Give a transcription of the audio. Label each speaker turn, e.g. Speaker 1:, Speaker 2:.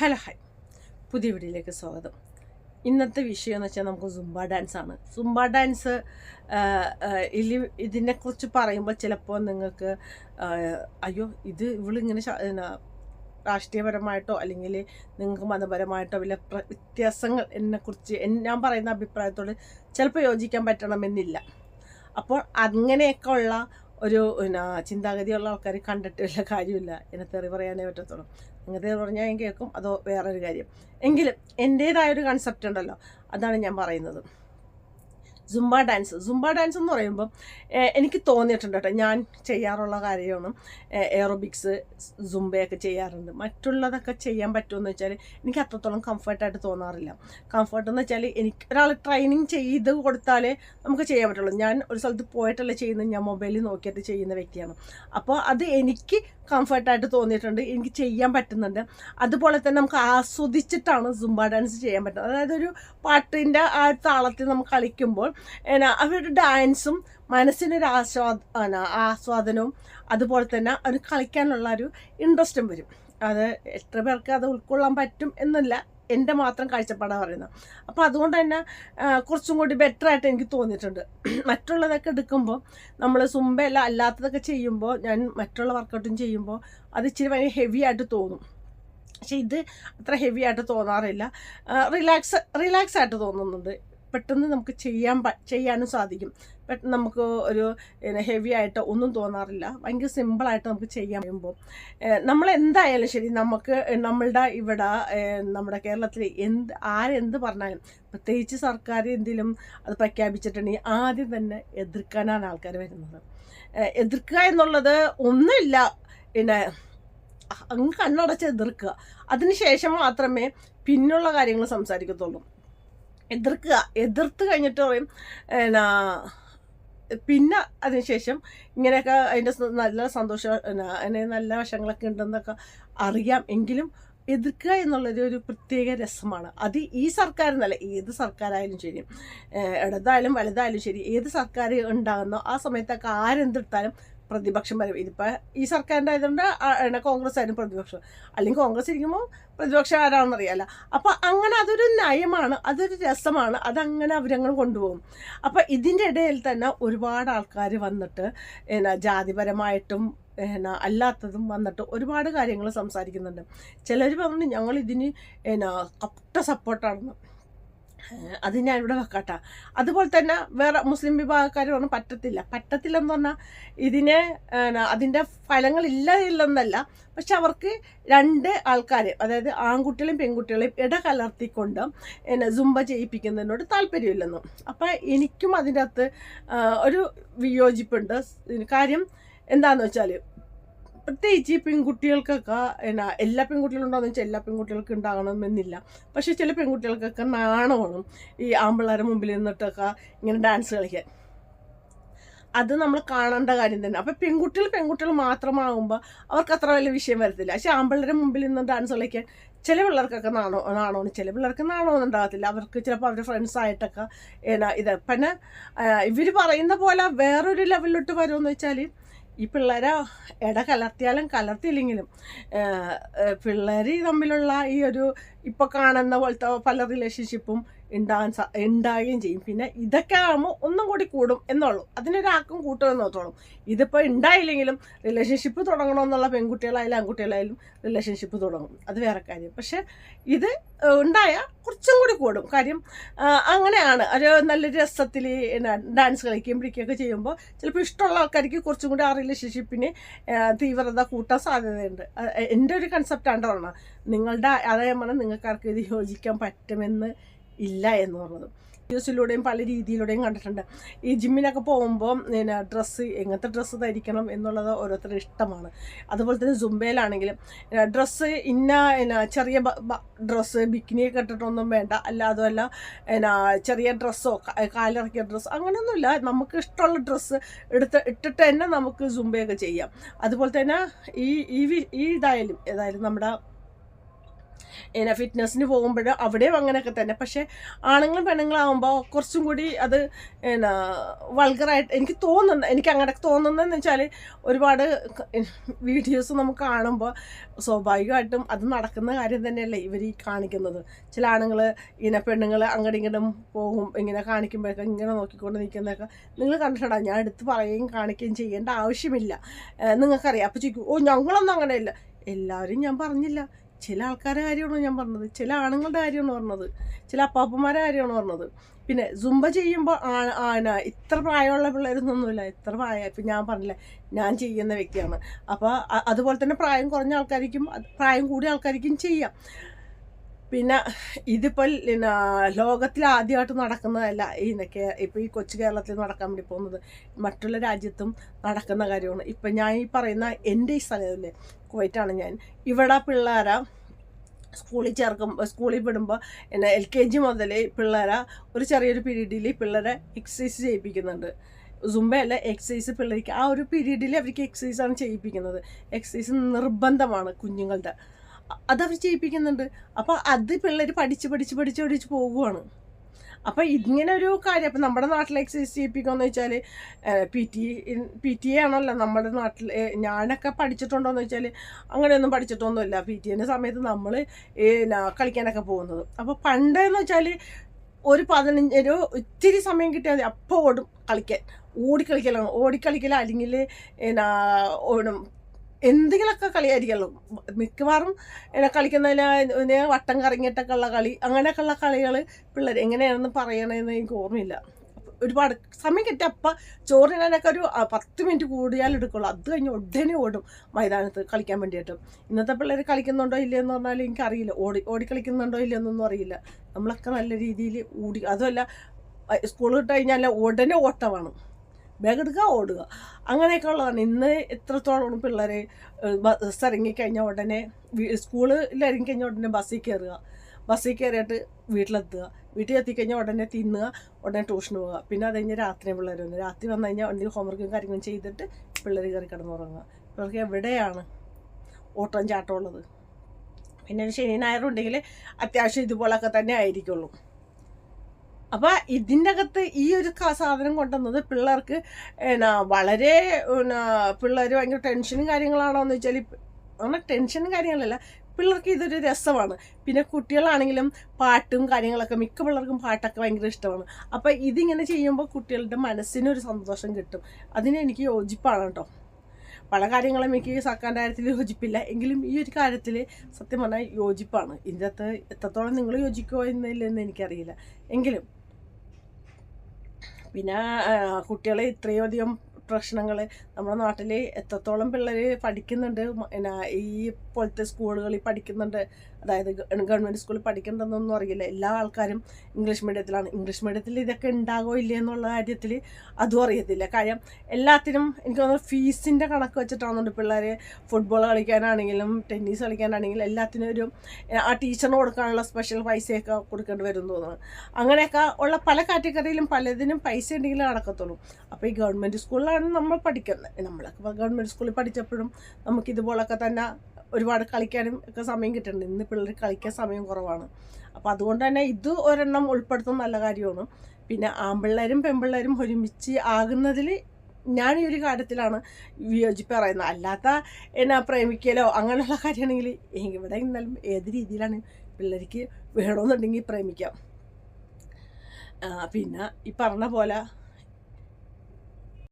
Speaker 1: Hello hi. പുതിയ വീഡിയോയിലേക്ക് സ്വാഗതം. ഇന്നത്തെ വിഷയം എന്ന് വെച്ചാൽ നമുക്ക് സുംബ ഡാൻസ് ആണ്. സുംബ ഡാൻസ് ഇല്ലി ഇതിനെക്കുറിച്ച് പറയുമ്പോൾ ചിലപ്പോൾ നിങ്ങൾക്ക് അയ്യോ ഇത് ഇവളിങ്ങനെ രാഷ്ട്രീയപരമായിട്ടോ അല്ലെങ്കിൽ നിങ്ങൾക്ക് മതപരമായിട്ടോ വല്ല വ്യത്യാസങ്ങൾ എന്നെക്കുറിച്ച് ഞാൻ പറയുന്ന അഭിപ്രായത്തോട് ചിലപ്പോൾ യോജിക്കാൻ പറ്റണമെന്നില്ല. അപ്പോൾ അങ്ങനെയൊക്കെ ഉള്ള ഒരു പിന്നെ ചിന്താഗതിയുള്ള ആൾക്കാർ കണ്ടിട്ട് വല്ല കാര്യമില്ല. എന്നെ തെറി പറയാനേ പറ്റത്തുള്ളൂ. അങ്ങനത്തെ പറഞ്ഞാൽ ഞാൻ കേൾക്കും. അതോ വേറൊരു കാര്യം. എങ്കിലും എന്റേതായൊരു കൺസെപ്റ്റ് ഉണ്ടല്ലോ. അതാണ് ഞാൻ പറയുന്നത്. സുംബ ഡാൻസ് സുംബ ഡാൻസ് എന്ന് പറയുമ്പോൾ എനിക്ക് തോന്നിയിട്ടുണ്ട് കേട്ടോ. ഞാൻ ചെയ്യാറുള്ള കാര്യമാണ് എയറോബിക്സ് സുംബയൊക്കെ ചെയ്യാറുണ്ട്. മറ്റുള്ളതൊക്കെ ചെയ്യാൻ പറ്റുമെന്ന് വെച്ചാൽ എനിക്ക് അത്രത്തോളം കംഫർട്ടായിട്ട് തോന്നാറില്ല. കംഫർട്ട് എന്ന് വെച്ചാൽ എനിക്ക് ഒരാൾ ട്രെയിനിങ് ചെയ്ത് കൊടുത്താലേ നമുക്ക് ചെയ്യാൻ പറ്റുള്ളൂ. ഞാൻ ഒരു സ്ഥലത്ത് പോയിട്ടല്ല ചെയ്യുന്നത് ഞാൻ മൊബൈലിൽ നോക്കിയിട്ട് ചെയ്യുന്ന വ്യക്തിയാണ്. അപ്പോൾ അത് എനിക്ക് കംഫർട്ടായിട്ട് തോന്നിയിട്ടുണ്ട് എനിക്ക് ചെയ്യാൻ പറ്റുന്നുണ്ട്. അതുപോലെ തന്നെ നമുക്ക് ആസ്വദിച്ചിട്ടാണ് സുംബ ഡാൻസ് ചെയ്യാൻ പറ്റുന്നത്. അതായത് ഒരു പാട്ടിന്റെ ആ താളത്തിൽ നമുക്ക് കളിക്കുമ്പോൾ എന്നാ അവരുടെ ഡാൻസും മനസ്സിനൊരു ആസ്വാദ ആസ്വാദനവും അതുപോലെ തന്നെ അവർ കളിക്കാനുള്ള ഒരു ഇൻട്രസ്റ്റും വരും. അത് എത്ര പേർക്ക് അത് ഉൾക്കൊള്ളാൻ പറ്റും എന്നല്ല എന്റെ മാത്രം കാഴ്ചപ്പാടാണ് പറയുന്നത്. അപ്പോൾ അതുകൊണ്ട് തന്നെ കുറച്ചും കൂടി ബെറ്റർ ആയിട്ട് എനിക്ക് തോന്നിയിട്ടുണ്ട്. മറ്റുള്ളതൊക്കെ എടുക്കുമ്പോൾ നമ്മൾ സുമ്പല്ല അല്ലാത്തതൊക്കെ ചെയ്യുമ്പോൾ ഞാൻ മറ്റുള്ള വർക്കൗട്ടും ചെയ്യുമ്പോൾ അത് ഇച്ചിരി ഭയങ്കര ഹെവി ആയിട്ട് തോന്നും. പക്ഷെ ഇത് അത്ര ഹെവി ആയിട്ട് തോന്നാറില്ല. റിലാക്സ് റിലാക്സ് ആയിട്ട് തോന്നുന്നുണ്ട്. പെട്ടെന്ന് നമുക്ക് ചെയ്യാൻ ചെയ്യാനും സാധിക്കും. പെട്ടെന്ന് നമുക്ക് ഒരു ഹെവി ആയിട്ട് ഒന്നും തോന്നാറില്ല. ഭയങ്കര സിമ്പിളായിട്ട് നമുക്ക് ചെയ്യാൻ കഴിയുമ്പോൾ. നമ്മൾ എന്തായാലും ശരി നമുക്ക് നമ്മളുടെ ഇവിടെ നമ്മുടെ കേരളത്തിൽ എന്ത് ആരെന്ത് പറഞ്ഞാലും പ്രത്യേകിച്ച് സർക്കാർ എന്തെങ്കിലും അത് പ്രഖ്യാപിച്ചിട്ടുണ്ടെങ്കിൽ ആദ്യം തന്നെ എതിർക്കാനാണ് ആൾക്കാർ വരുന്നത്. എതിർക്കുക എന്നുള്ളത് ഒന്നുമില്ല. പിന്നെ അങ്ങ് കണ്ണടച്ച് എതിർക്കുക. അതിനുശേഷം മാത്രമേ പിന്നുള്ള കാര്യങ്ങൾ സംസാരിക്കത്തുള്ളൂ. എതിർക്കുക. എതിർത്ത് കഴിഞ്ഞിട്ട് പറയും എന്നാ പിന്നെ അതിനുശേഷം ഇങ്ങനെയൊക്കെ അതിന്റെ നല്ല സന്തോഷം അതിന് നല്ല വശങ്ങളൊക്കെ ഉണ്ടെന്നൊക്കെ അറിയാം. എങ്കിലും എതിർക്കുക എന്നുള്ളൊരു ഒരു പ്രത്യേക രസമാണ്. അത് ഈ സർക്കാരെന്നല്ല ഏത് സർക്കാരായാലും ശരി ഇടതായാലും വലുതായാലും ശരി ഏത് സർക്കാർ ഉണ്ടാകുന്നോ ആ സമയത്തൊക്കെ ആരെന്തെടുത്താലും പ്രതിപക്ഷം വരും. ഇതിപ്പോൾ ഈ സർക്കാരിന്റെ ആയതുകൊണ്ട് കോൺഗ്രസ് ആയാലും പ്രതിപക്ഷം. അല്ലെങ്കിൽ കോൺഗ്രസ് ഇരിക്കുമ്പോൾ പ്രതിപക്ഷം ആരാണെന്ന് അറിയാലോ അപ്പോൾ അങ്ങനെ അതൊരു നയമാണ് അതൊരു രസമാണ് അതങ്ങനെ അവരങ്ങൾ കൊണ്ടുപോകും. അപ്പോൾ ഇതിന്റെ ഇടയിൽ തന്നെ ഒരുപാട് ആൾക്കാർ വന്നിട്ട് എന്നാ ജാതിപരമായിട്ടും എന്നാ അല്ലാത്തതും വന്നിട്ട് ഒരുപാട് കാര്യങ്ങൾ സംസാരിക്കുന്നുണ്ട്. ചിലർ പറഞ്ഞു ഞങ്ങൾ ഇതിന് എന്നാ കട്ട സപ്പോർട്ടാണെന്ന് അത് ഞാൻ ഇവിടെ വെക്കാട്ട. അതുപോലെ തന്നെ വേറെ മുസ്ലിം വിഭാഗക്കാർ പറഞ്ഞു പറ്റത്തില്ല. പറ്റത്തില്ലെന്ന് പറഞ്ഞാൽ ഇതിനെ അതിന്റെ ഫലങ്ങളില്ല ഇല്ലെന്നല്ല. പക്ഷെ അവർക്ക് രണ്ട് ആൾക്കാർ അതായത് ആൺകുട്ടികളെയും പെൺകുട്ടികളെയും ഇടകലർത്തിക്കൊണ്ട് എന്നെ ജുംബ ചെയ്യിപ്പിക്കുന്നതിനോട് താല്പര്യമില്ലെന്നും. അപ്പം എനിക്കും അതിന്റെ അകത്ത് ഒരു വിയോജിപ്പുണ്ട്. കാര്യം എന്താണെന്ന് വെച്ചാൽ പ്രത്യേകിച്ച് ഈ പെൺകുട്ടികൾക്കൊക്കെ എന്നാ എല്ലാ പെൺകുട്ടികളും ഉണ്ടാകുന്ന വെച്ചാൽ എല്ലാ പെൺകുട്ടികൾക്കും ഉണ്ടാകണമെന്നില്ല. പക്ഷേ ചില പെൺകുട്ടികൾക്കൊക്കെ നാണമാണ് ഈ ആമ്പിള്ളേരെ മുമ്പിൽ നിന്നിട്ടൊക്കെ ഇങ്ങനെ ഡാൻസ് കളിക്കാൻ. അത് നമ്മൾ കാണേണ്ട കാര്യം തന്നെ. അപ്പം പെൺകുട്ടികൾ പെൺകുട്ടികൾ മാത്രമാകുമ്പോൾ അവർക്ക് അത്ര വലിയ വിഷയം വരത്തില്ല. പക്ഷേ ആമ്പിള്ളേരെ മുമ്പിൽ നിന്ന് ഡാൻസ് കളിക്കാൻ ചില പിള്ളേർക്കൊക്കെ നാണോ നാണോന്ന് ചില പിള്ളേർക്ക് നാണമൊന്നും ഉണ്ടാകത്തില്ല. അവർക്ക് ചിലപ്പോൾ അവരുടെ ഫ്രണ്ട്സായിട്ടൊക്കെ ഇത്. പിന്നെ ഇവർ പറയുന്ന പോലെ വേറൊരു ലെവലിലോട്ട് വരുമെന്ന് വെച്ചാൽ ഈ പിള്ളേരെ ഇട കലർത്തിയാലും കലർത്തിയില്ലെങ്കിലും പിള്ളേർ തമ്മിലുള്ള ഈ ഒരു ഇപ്പോൾ കാണുന്ന പോലത്തെ പല റിലേഷൻഷിപ്പും ഉണ്ടാകാൻ ഉണ്ടാകുകയും ചെയ്യും. പിന്നെ ഇതൊക്കെ ആകുമ്പോൾ ഒന്നും കൂടി കൂടും എന്നുള്ളൂ. അതിനൊരാക്കും കൂട്ടുമെന്ന് നോത്തോളും ഇതിപ്പോൾ ഉണ്ടായില്ലെങ്കിലും റിലേഷൻഷിപ്പ് തുടങ്ങണമെന്നുള്ള പെൺകുട്ടികളായാലും ആൺകുട്ടികളായാലും റിലേഷൻഷിപ്പ് തുടങ്ങും. അത് വേറെ കാര്യം. പക്ഷേ ഇത് ഉണ്ടായ കുറച്ചും കൂടി കൂടും. കാര്യം അങ്ങനെയാണ്. ഒരു നല്ല രസത്തിൽ ഡാൻസ് കളിക്കുകയും പിടിക്കുകയൊക്കെ ചെയ്യുമ്പോൾ ചിലപ്പോൾ ഇഷ്ടമുള്ള ആൾക്കാർക്ക് കുറച്ചും കൂടി ആ റിലേഷൻഷിപ്പിന് തീവ്രത കൂട്ടാൻ സാധ്യതയുണ്ട്. എന്റെ ഒരു കൺസെപ്റ്റാണ് പറഞ്ഞത് നിങ്ങളുടെ അതേപോലെ നിങ്ങൾക്കാർക്ക് ഇത് യോജിക്കാൻ പറ്റുമെന്ന് ഇല്ല എന്ന് പറഞ്ഞത്. വീഡിയോസിലൂടെയും പല രീതിയിലൂടെയും കണ്ടിട്ടുണ്ട്. ഈ ജിമ്മിനൊക്കെ പോകുമ്പോൾ പിന്നെ ഡ്രസ്സ് എങ്ങനത്തെ ഡ്രസ്സ് ധരിക്കണം എന്നുള്ളത് ഓരോരുത്തരുടെ ഇഷ്ടമാണ്. അതുപോലെ തന്നെ ജുംബയിലാണെങ്കിലും ഡ്രസ്സ് ഇന്ന എന്നാ ചെറിയ ഡ്രസ്സ് ബിക്കിനിയൊക്കെ ഇട്ടിട്ടൊന്നും വേണ്ട. അല്ല അതുമല്ല എന്നാ ചെറിയ ഡ്രസ്സോ കാലിറക്കിയ ഡ്രസ്സ് അങ്ങനെയൊന്നുമില്ല. നമുക്ക് ഇഷ്ടമുള്ള ഡ്രസ്സ് എടുത്ത് ഇട്ടിട്ട് തന്നെ നമുക്ക് ജുംബയൊക്കെ ചെയ്യാം. അതുപോലെ തന്നെ ഈ ഈ ഇതായാലും ഏതായാലും നമ്മുടെ പിന്നെ ഫിറ്റ്നസ്സിന് പോകുമ്പോൾ അവിടെയും അങ്ങനെയൊക്കെ തന്നെ. പക്ഷേ ആണുങ്ങളും പെണ്ണുങ്ങളും ആകുമ്പോൾ കുറച്ചും കൂടി അത് എന്നാ വൾഗറായിട്ട് എനിക്ക് തോന്നുന്നു എനിക്ക് അങ്ങനെ തോന്നുന്നതെന്ന് വെച്ചാൽ ഒരുപാട് വീഡിയോസ് നമുക്ക് കാണുമ്പോൾ സ്വാഭാവികമായിട്ടും അത് നടക്കുന്ന കാര്യം തന്നെയല്ലേ ഇവർ ഈ കാണിക്കുന്നത്. ചില ആണുങ്ങൾ ഇങ്ങനെ പെണ്ണുങ്ങൾ അങ്ങോട്ടും ഇങ്ങോട്ടും പോകും ഇങ്ങനെ കാണിക്കുമ്പോഴൊക്കെ ഇങ്ങനെ നോക്കിക്കൊണ്ട് നിൽക്കുന്നതൊക്കെ നിങ്ങൾ കണ്ടിട്ടാ ഞാൻ എടുത്ത് പറയുകയും കാണിക്കുകയും ചെയ്യേണ്ട ആവശ്യമില്ല. നിങ്ങൾക്കറിയാം. അപ്പോൾ ചോദിക്കും ഓ ഞങ്ങളൊന്നും അങ്ങനെയല്ല. എല്ലാവരും ഞാൻ പറഞ്ഞില്ല. ചില ആൾക്കാരുടെ കാര്യമാണ് ഞാൻ പറഞ്ഞത്? ചില ആണുങ്ങളുടെ കാര്യമാണ് പറഞ്ഞത്? ചില അപ്പാപ്പന്മാരുടെ കാര്യമാണ് പറഞ്ഞത്? പിന്നെ സുംബ ചെയ്യുമ്പോൾ ആന ഇത്ര പ്രായമുള്ള പിള്ളേരൊന്നുമില്ല. ഇത്ര പ്രായം ഇപ്പം ഞാൻ പറഞ്ഞില്ല ഞാൻ ചെയ്യുന്ന വ്യക്തിയാണ്. അപ്പോൾ അതുപോലെ തന്നെ പ്രായം കുറഞ്ഞ ആൾക്കാർക്കും പ്രായം കൂടിയ ആൾക്കാർക്കും ചെയ്യാം. പിന്നെ ഇതിപ്പോൾ പിന്നെ ലോകത്തിൽ ആദ്യമായിട്ട് നടക്കുന്നതല്ല ഈ ഇപ്പോൾ ഈ കൊച്ചു കേരളത്തിൽ നടക്കാൻ വേണ്ടി പോകുന്നത്. മറ്റുള്ള രാജ്യത്തും നടക്കുന്ന കാര്യമാണ്. ഇപ്പം ഞാൻ ഈ പറയുന്ന എന്റെ ഈ സ്ഥലമില്ലേ കുവൈറ്റാണ് ഞാൻ. ഇവിടെ പിള്ളേരെ സ്കൂളിൽ ചേർക്കും സ്കൂളിൽ വിടുമ്പോൾ എന്നെ എൽ കെ ജി മുതൽ പിള്ളേരെ ഒരു ചെറിയൊരു പീരീഡിൽ പിള്ളേരെ എക്സസൈസ് ചെയ്യിപ്പിക്കുന്നുണ്ട്. സുംബയല്ല എക്സസൈസ് പിള്ളേർക്ക് ആ ഒരു പീരീഡിൽ അവർക്ക് എക്സസൈസാണ് ചെയ്യിപ്പിക്കുന്നത്. എക്സസൈസ് നിർബന്ധമാണ് കുഞ്ഞുങ്ങളുടെ. അതവർ ചെയ്യിപ്പിക്കുന്നുണ്ട്. അപ്പോൾ അത് പിള്ളേർ പഠിച്ച് പഠിച്ച് പഠിച്ച് പഠിച്ച് പോവുകയാണ് അപ്പോൾ ഇങ്ങനെ ഒരു കാര്യം അപ്പോൾ നമ്മുടെ നാട്ടിൽ എക്സസൈസ് ചെയ്യിപ്പിക്കുകയെന്ന് വെച്ചാൽ P T P T A ആണല്ലോ നമ്മുടെ നാട്ടിൽ ഞാനൊക്കെ ഞാനൊക്കെ പഠിച്ചിട്ടുണ്ടോയെന്ന് വെച്ചാൽ അങ്ങനെയൊന്നും പഠിച്ചിട്ടൊന്നുമില്ല. പി ടി എന്റെ സമയത്ത് നമ്മൾ കളിക്കാനൊക്കെ പോകുന്നത്. അപ്പോൾ പണ്ടെന്ന് വെച്ചാൽ ഒരു പതിനഞ്ച് ഒരു ഇത്തിരി സമയം കിട്ടിയാൽ മതി. അപ്പോൾ ഓടും കളിക്കാൻ. ഓടിക്കളിക്കലാണ്. ഓടിക്കളിക്കൽ അല്ലെങ്കിൽ എന്നാ ഓടും എന്തെങ്കിലുമൊക്കെ കളിയായിരിക്കുമല്ലോ. മിക്കവാറും എന്നെ കളിക്കുന്നതിൽ വട്ടം കറങ്ങിയിട്ടൊക്കെ ഉള്ള കളി അങ്ങനെയൊക്കെയുള്ള കളികൾ പിള്ളേർ എങ്ങനെയാണെന്ന് പറയണമെന്ന് എനിക്ക് ഓർമ്മയില്ല. ഒരുപാട് സമയം കിട്ടിയ അപ്പം ചോറിനാനൊക്കെ ഒരു പത്ത് മിനിറ്റ് കൂടിയാൽ എടുക്കുള്ളൂ. അത് കഴിഞ്ഞ് ഉടനെ ഓടും മൈതാനത്ത് കളിക്കാൻ വേണ്ടിയിട്ട്. ഇന്നത്തെ പിള്ളേർ കളിക്കുന്നുണ്ടോ ഇല്ലയെന്ന് പറഞ്ഞാൽ എനിക്കറിയില്ല. ഓടി ഓടി കളിക്കുന്നുണ്ടോ ഇല്ലയെന്നൊന്നും അറിയില്ല. നമ്മളൊക്കെ നല്ല രീതിയിൽ ഓടി അതുമല്ല സ്കൂൾ വിട്ട് കഴിഞ്ഞാൽ ഉടനെ ഓട്ടമാണ്. ബാഗ് എടുക്കുക ഓടുക അങ്ങനെയൊക്കെ ഉള്ളതാണ് ഇന്ന് എത്രത്തോളം പിള്ളേർ ബസ് ഇറങ്ങിക്കഴിഞ്ഞാൽ ഉടനെ സ്കൂളിൽ ഇറങ്ങിക്കഴിഞ്ഞാൽ ഉടനെ ബസ്സിൽ കയറുക. ബസ്സിൽ കയറിയിട്ട് വീട്ടിലെത്തുക. വീട്ടിൽ എത്തിക്കഴിഞ്ഞാൽ ഉടനെ തിന്നുക ഉടനെ ട്യൂഷന് പോവുക. പിന്നെ അത് കഴിഞ്ഞ് രാത്രി പിള്ളേർ വന്നു. രാത്രി വന്നു കഴിഞ്ഞാൽ എന്തെങ്കിലും ഹോംവർക്കും കാര്യങ്ങളും ചെയ്തിട്ട് പിള്ളേർ കയറി കിടന്നുറങ്ങുക. പിള്ളേർക്ക് എവിടെയാണ് ഓട്ടം ചാട്ടം ഉള്ളത് പിന്നെ ശനി ഞായറുണ്ടെങ്കിൽ അത്യാവശ്യം ഇതുപോലൊക്കെ തന്നെ ആയിരിക്കുള്ളൂ. അപ്പോൾ ഇതിന്റെ അകത്ത് ഈ ഒരു സാധനം കൊണ്ടുവന്നത് പിള്ളേർക്ക് എന്നാ വളരെ പിള്ളേർ ഭയങ്കര ടെൻഷനും കാര്യങ്ങളാണോ എന്ന് വെച്ചാൽ അങ്ങനെ ടെൻഷനും കാര്യങ്ങളല്ല പിള്ളേർക്ക് ഇതൊരു രസമാണ്. പിന്നെ കുട്ടികളാണെങ്കിലും പാട്ടും കാര്യങ്ങളൊക്കെ മിക്ക പിള്ളേർക്കും പാട്ടൊക്കെ ഭയങ്കര ഇഷ്ടമാണ്. അപ്പോൾ ഇതിങ്ങനെ ചെയ്യുമ്പോൾ കുട്ടികളുടെ മനസ്സിനൊരു സന്തോഷം കിട്ടും. അതിന് എനിക്ക് യോജിപ്പാണ് കേട്ടോ. പല കാര്യങ്ങളും എനിക്ക് സർക്കാരിന്റെ കാര്യത്തിൽ യോജിപ്പില്ല. എങ്കിലും ഈ ഒരു കാര്യത്തിൽ സത്യം പറഞ്ഞാൽ യോജിപ്പാണ്. ഇതിന്റെ അകത്ത് എത്രത്തോളം നിങ്ങൾ യോജിക്കുമോ എന്നില്ലെന്ന് എനിക്കറിയില്ല. എങ്കിലും പിന്നെ കുട്ടികളെ ഇത്രയും അധികം പ്രശ്നങ്ങൾ നമ്മുടെ നാട്ടിൽ എത്രത്തോളം പിള്ളേർ പഠിക്കുന്നുണ്ട് പിന്നെ ഈ പോലത്തെ സ്കൂളുകളിൽ പഠിക്കുന്നുണ്ട് അതായത് ഗവൺമെന്റ് സ്കൂളിൽ പഠിക്കേണ്ടതെന്നൊന്നും അറിയില്ല. എല്ലാ ആൾക്കാരും ഇംഗ്ലീഷ് മീഡിയത്തിലാണ്. ഇംഗ്ലീഷ് മീഡിയത്തിൽ ഇതൊക്കെ ഉണ്ടാകോ ഇല്ലേ എന്നുള്ള കാര്യത്തിൽ അതും അറിയത്തില്ല. കാര്യം എല്ലാത്തിനും എനിക്ക് തോന്നുന്നു ഫീസിന്റെ കണക്ക് വെച്ചിട്ടാണെന്നുണ്ട് പിള്ളേർ ഫുട്ബോൾ കളിക്കാനാണെങ്കിലും ടെന്നീസ് കളിക്കാനാണെങ്കിലും എല്ലാത്തിനും ഒരു ആ ടീച്ചറിന് കൊടുക്കാനുള്ള സ്പെഷ്യൽ പൈസയൊക്കെ കൊടുക്കേണ്ടി വരും തോന്നുന്നു. അങ്ങനെയൊക്കെ ഉള്ള പല കാറ്റഗറിയിലും പലതിനും പൈസ ഉണ്ടെങ്കിലും നടക്കത്തുള്ളൂ. അപ്പോൾ ഈ ഗവൺമെന്റ് സ്കൂളിലാണ് നമ്മൾ പഠിക്കുന്നത്. നമ്മളൊക്കെ ഗവൺമെന്റ് സ്കൂളിൽ പഠിച്ചപ്പോഴും നമുക്കിതുപോലൊക്കെ തന്നെ ഒരുപാട് കളിക്കാനും ഒക്കെ സമയം കിട്ടുന്നുണ്ട് ഇന്ന് പിള്ളേർ കളിക്കാൻ സമയം കുറവാണ്. അപ്പോൾ അതുകൊണ്ട് തന്നെ ഇത് ഒരെണ്ണം ഉൾപ്പെടുത്തുന്ന നല്ല കാര്യമാണ്. പിന്നെ ആൺപിള്ളേരും പെൺപിള്ളേരും ഒരുമിച്ച് ആകുന്നതിൽ ഞാൻ ഈ ഒരു കാര്യത്തിലാണ് വിയോജിപ്പ് പറയുന്നത് അല്ലാത്ത എന്നാ പ്രേമിക്കലോ അങ്ങനെയുള്ള കാര്യമാണെങ്കിൽ ഇവിടെ ഇന്നാലും ഏത് രീതിയിലാണ് പിള്ളേർക്ക് വേണമെന്നുണ്ടെങ്കിൽ പ്രേമിക്കാം. പിന്നെ ഈ പറഞ്ഞ പോലെ